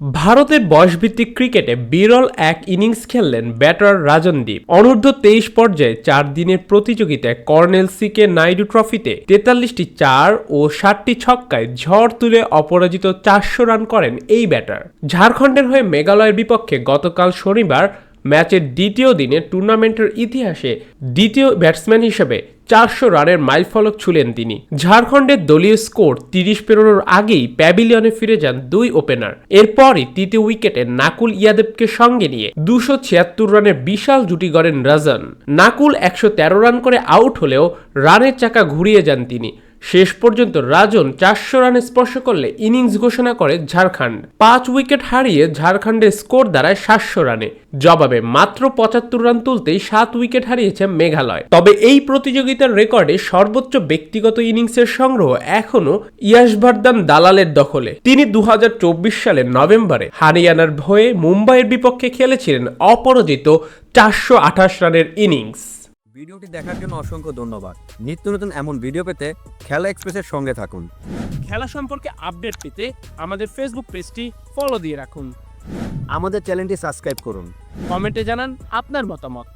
ভারতের বয়সভিত্তিক ক্রিকেটে বিরল এক ইনিংস খেললেন ব্যাটার রাজনদীপ। অনূর্ধ্ব তেইশ পর্যায়ে চার দিনের প্রতিযোগিতায় কর্নেল সিকে নাইডু ট্রফিতে তেতাল্লিশটি চার ও ষাটটি ছক্কায় ঝড় তুলে অপরাজিত চারশো রান করেন এই ব্যাটার। ঝাড়খণ্ডের হয়ে মেঘালয়ের বিপক্ষে গতকাল শনিবার ম্যাচের দ্বিতীয় দিনে টুর্নামেন্টের ইতিহাসে দ্বিতীয় ব্যাটসম্যান হিসেবে চারশো রানের মাইলফলক ছুলেন তিনি। ঝাড়খণ্ডের দলীয় স্কোর তিরিশ পেরোনোর আগেই প্যাভিলিয়নে ফিরে যান দুই ওপেনার। এরপরই তৃতীয় উইকেটে নাকুল ইয়াদেবকে সঙ্গে নিয়ে দুশো ছিয়াত্তর রানের বিশাল জুটি গড়েন রাজন। নাকুল একশো তেরো রান করে আউট হলেও রানের চাকা ঘুরিয়ে যান তিনি। শেষ পর্যন্ত রাজন চারশো রানে স্পর্শ করলে ইনিংস ঘোষণা করে ঝাড়খণ্ড। পাঁচ উইকেট হারিয়ে ঝাড়খণ্ডের স্কোর দাঁড়ায় সাতশো রানে। জবাবে মাত্র পঁচাত্তর রান তুলতেই সাত উইকেট হারিয়েছে মেঘালয়। তবে এই প্রতিযোগিতার রেকর্ডে সর্বোচ্চ ব্যক্তিগত ইনিংসের সংগ্রহ এখনও ইয়াশভার্দান দালালের দখলে। তিনি দু হাজার চব্বিশ সালের নভেম্বরে হারিয়ানার হয়ে মুম্বাইয়ের বিপক্ষে খেলেছিলেন অপরাজিত চারশো আঠাশ রানের ইনিংস। ভিডিওটি দেখার জন্য অসংখ্য ধন্যবাদ। নিত্য নতুন এমন ভিডিও পেতে খেলা এক্সপ্রেসের সঙ্গে থাকুন। খেলা সম্পর্কে আপডেট পেতে আমাদের ফেসবুক পেজটি ফলো দিয়ে রাখুন। আমাদের চ্যানেলটি সাবস্ক্রাইব করুন। কমেন্টে জানান আপনার মতামত।